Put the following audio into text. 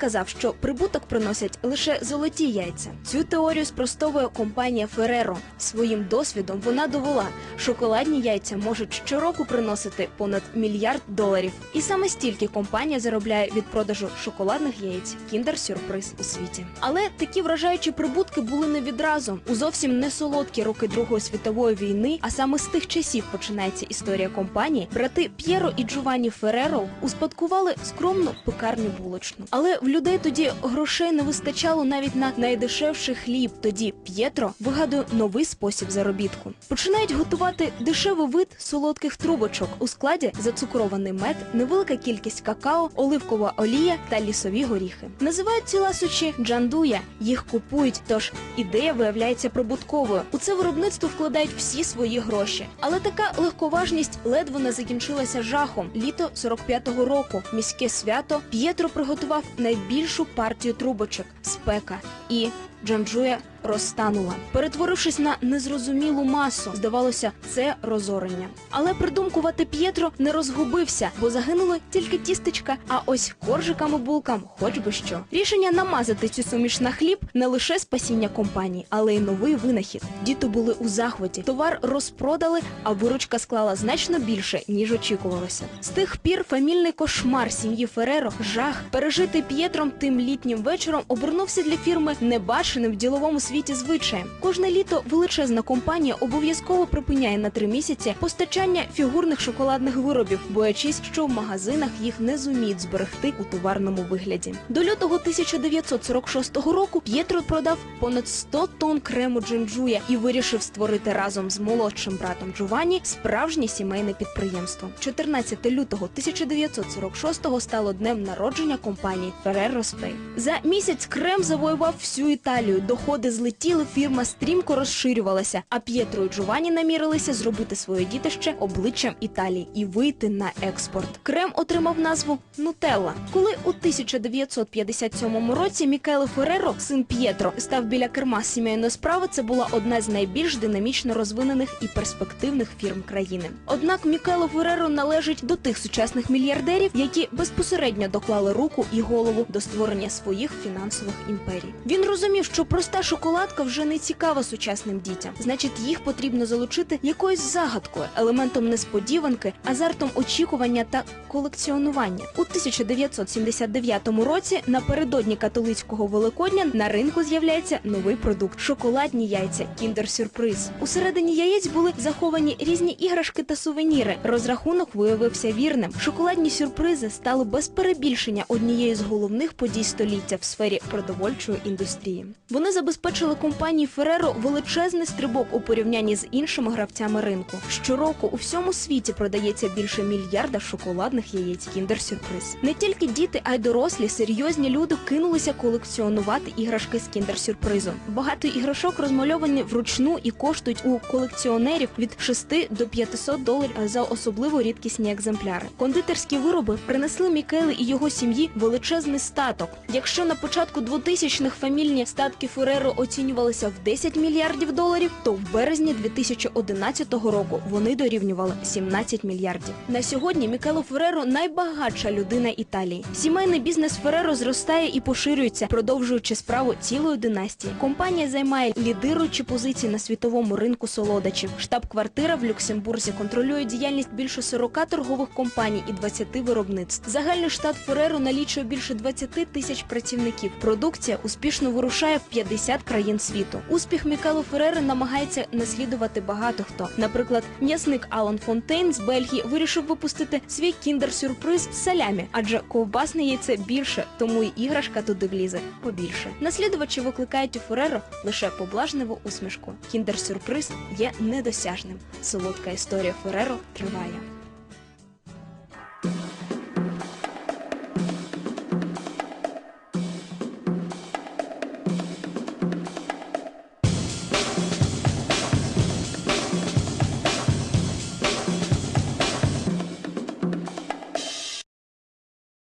сказав, що прибуток приносять лише золоті яйця. Цю теорію спростовує компанія Ferrero. Своїм досвідом вона довела, шоколадні яйця можуть щороку приносити понад мільярд доларів. І саме стільки компанія заробляє від продажу шоколадних яєць Kinder Surprise у світі. Але такі вражаючі прибутки були не відразу. У зовсім не солодкі роки Другої світової війни, а саме з тих часів починається історія компанії. Брати П'єро і Джованні Фереро успадкували скромну пекарню булочну. Але в людей тоді грошей не вистачало навіть на найдешевший хліб. Тоді П'єтро вигадує новий спосіб заробітку. Починають готувати дешевий вид солодких трубочок у складі зацукрований мед, невелика кількість какао, оливкова олія та лісові горіхи. Називають ці ласощі джандуя. Їх купують, тож ідея виявляється прибутковою. У це виробництво вкладають всі свої гроші. Але така легковажність ледве не закінчилася жахом. Літо 45-го року. Міське свято П'єтро приготував найбільшу партію трубочок спека. І Джанджуя розтанула, перетворившись на незрозумілу масу. Здавалося, це розорення. Але придумкувати П'єтро не розгубився, бо загинули тільки тістечка. А ось коржикам і булкам, хоч би що. Рішення намазати цю суміш на хліб не лише спасіння компанії, але й новий винахід. Діти були у захваті. Товар розпродали, а виручка склала значно більше, ніж очікувалося. З тих пір фамільний кошмар сім'ї Фереро, жах, пережитий П'єтром тим літнім вечором, обернувся для фірми небаченим в діловому світі звичаєм. Кожне літо величезна компанія обов'язково припиняє на три місяці постачання фігурних шоколадних виробів, боячись, що в магазинах їх не зуміють зберегти у товарному вигляді. До лютого 1946 року П'єтро продав понад 100 тонн крему джинджуя і вирішив створити разом з молодшим братом Джованні справжнє сімейне підприємство. 14 лютого 1946 стало днем народження компанії Ferrero Rocher. За місяць крем завоював всю Італію. Доходи злетіли, фірма стрімко розширювалася. А П'єтро і Джованні намірилися зробити своє дітище обличчям Італії і вийти на експорт. Крем отримав назву Нутелла. Коли у 1957 році Мікеле Фереро, син П'єтро, став біля керма сімейної справи, це була одна з найбільш динамічно розвинених і перспективних фірм країни. Однак Мікеле Фереро належить до тих сучасних мільярдерів, які безпосередньо доклали руку і голову до створення своїх фінансових імперій. Він розумів, що проста шоколадка вже не цікава сучасним дітям. Значить, їх потрібно залучити якоюсь загадкою, елементом несподіванки, азартом очікування та колекціонування. У 1979 році напередодні католицького великодня на ринку з'являється новий продукт шоколадні яйця Kinder Surprise. Усередині яєць були заховані різні іграшки та сувеніри. Розрахунок виявився вірним. Шоколадні сюрпризи стали без перебільшення однією з головних подій століття в сфері продовольчої індустрії. Вони забезпечили компанії Ferrero величезний стрибок у порівнянні з іншими гравцями ринку. Щороку у всьому світі продається більше мільярда шоколадних яєць Kinder Surprise. Не тільки діти, а й дорослі, серйозні люди кинулися колекціонувати іграшки з Surprise. Багато іграшок розмальовані вручну і коштують у колекціонерів від 6 до 500 доларів за особливо рідкісні екземпляри. Кондитерські вироби принесли Мікеле і його сім'ї величезний статок. Якщо на початку 2000-х фамільні статки Фереро оцінювалися в 10 мільярдів доларів, то в березні 2011 року вони дорівнювали 17 мільярдів. На сьогодні Мікело Фереро найбагатша людина Італії. Сімейний бізнес Фереро зростає і поширюється, продовжуючи справу цілої династії. Компанія займає лідируючі позиції на світовому ринку солодачів. Штаб-квартира в Люксембурзі контролює діяльність більше 40 торгових компаній і 20 виробництв. Загальний штат Фереро налічує більше 20 тисяч працівників. Продукція успішно вирушає в 50 країн світу. Успіх Мікело Ферери намагається наслідувати багато хто. Наприклад, м'ясник Алан Фонтейн з Бельгії вирішив випустити свій кіндер-сюрприз салямі, адже ковбасне яйце більше, тому й іграшка туди влізе побільше. Наслідувачі викликають у Фереро лише поблажневу усмішку. Кіндер-сюрприз є недосяжним. Солодка історія Фереро триває.